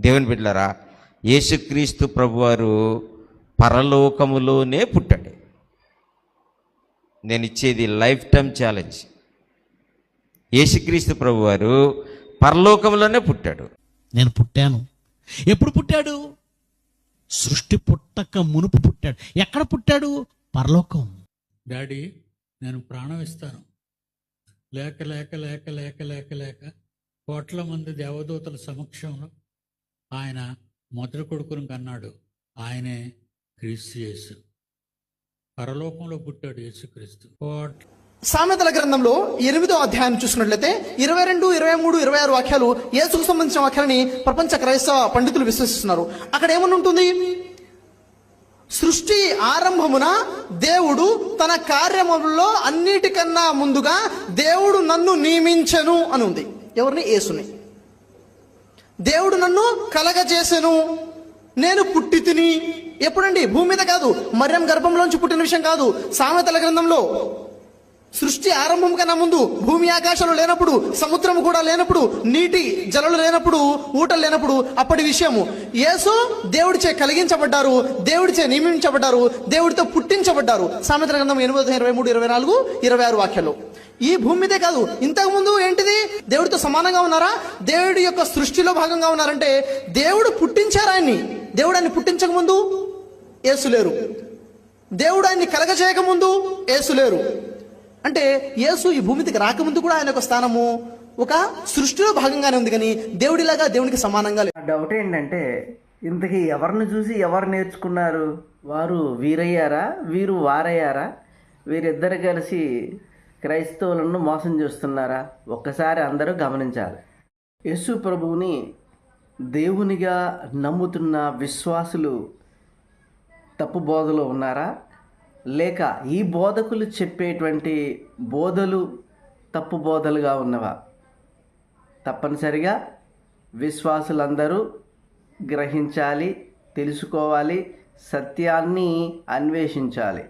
దేవుని బిడ్డలారా యేసుక్రీస్తు ప్రభువారు పరలోకములోనే పుట్టాడు. నేను ఇచ్చేది లైఫ్ టైం ఛాలెంజ్. యేసుక్రీస్తు ప్రభువారు పరలోకంలోనే పుట్టాడు. నేను పుట్టాను. ఎప్పుడు పుట్టాడు? సృష్టి పుట్టక మునుపు పుట్టాడు. ఎక్కడ పుట్టాడు? పరలోకం. డాడీ నేను ప్రాణం ఇస్తాను. లేక లేక లేక లేక లేక లేక కోట్ల మంది దేవదూతల సమక్షంలో ఆయన మొదటి కొడుకును కన్నాడు. ఆయనే క్రీస్తు యేసు. పరలోకంలో పుట్టాడు యేసుక్రీస్తు. సామెతల గ్రంథంలో ఎనిమిదో అధ్యాయం చూసినట్లయితే ఇరవై రెండు ఇరవై మూడు ఇరవై ఆరు వాక్యాలు యేసుకు సంబంధించిన వాక్యాలని ప్రపంచ క్రైస్తవ పండితులు విశ్వసిస్తున్నారు. అక్కడ ఏమని ఉంటుంది? సృష్టి ఆరంభమున దేవుడు తన కార్యములలో అన్నిటికన్నా ముందుగా దేవుడు నన్ను నియమించెను అని ఉంది ఎవరిని? యేసుని. దేవుడు నన్ను కలగజేసెను. నేను పుట్టి తిని. ఎప్పుడండి? భూమి మీద కాదు. మర్యం గర్భంలోంచి పుట్టిన విషయం కాదు. సామెతల గ్రంథంలో సృష్టి ఆరంభం కన్నా ముందు భూమి ఆకాశాలు లేనప్పుడు సముద్రం కూడా లేనప్పుడు నీటి జలలు లేనప్పుడు ఊటలు లేనప్పుడు అప్పటి విషయము. యేసు దేవుడిచే కలిగించబడ్డారు దేవుడిచే నియమించబడ్డారు దేవుడితో పుట్టించబడ్డారు. సామెతల గ్రంథం ఎనిమిది ఇరవై మూడు ఇరవై నాలుగు ఇరవై ఆరు వాక్యాలు. ఈ భూమి మీదే కాదు ఇంతకు ముందు ఏంటిది? దేవుడితో సమానంగా ఉన్నారా? దేవుడి యొక్క సృష్టిలో భాగంగా ఉన్నారంటే దేవుడు పుట్టించారు ఆయన్ని. దేవుడు ఆయన్ని పుట్టించక ముందు యేసు లేరు. దేవుడు ఆయన్ని కలగజేయక ముందు యేసు లేరు. అంటే యేసు ఈ భూమి మీదకి రాకముందు కూడా ఆయన యొక్క స్థానము ఒక సృష్టిలో భాగంగానే ఉంది కానీ దేవుడిలాగా దేవునికి సమానంగా లేదు డౌట్ ఏంటంటే ఇంతకీ ఎవరిని చూసి ఎవరు నేర్చుకున్నారు? వారు వీరయ్యారా? వీరు వారయ్యారా? వీరిద్దరు కలిసి క్రైస్తవులను మోసం చేస్తున్నారా? ఒక్కసారి అందరూ గమనించాలి. యేసు ప్రభువుని దేవునిగా నమ్ముతున్న విశ్వాసులు తప్పు బోధలో ఉన్నారా? లేక ఈ బోధకులు చెప్పేటువంటి బోధలు తప్పు బోధలుగా ఉన్నవా? తప్పనిసరిగా విశ్వాసులందరూ గ్రహించాలి తెలుసుకోవాలి సత్యాన్ని అన్వేషించాలి.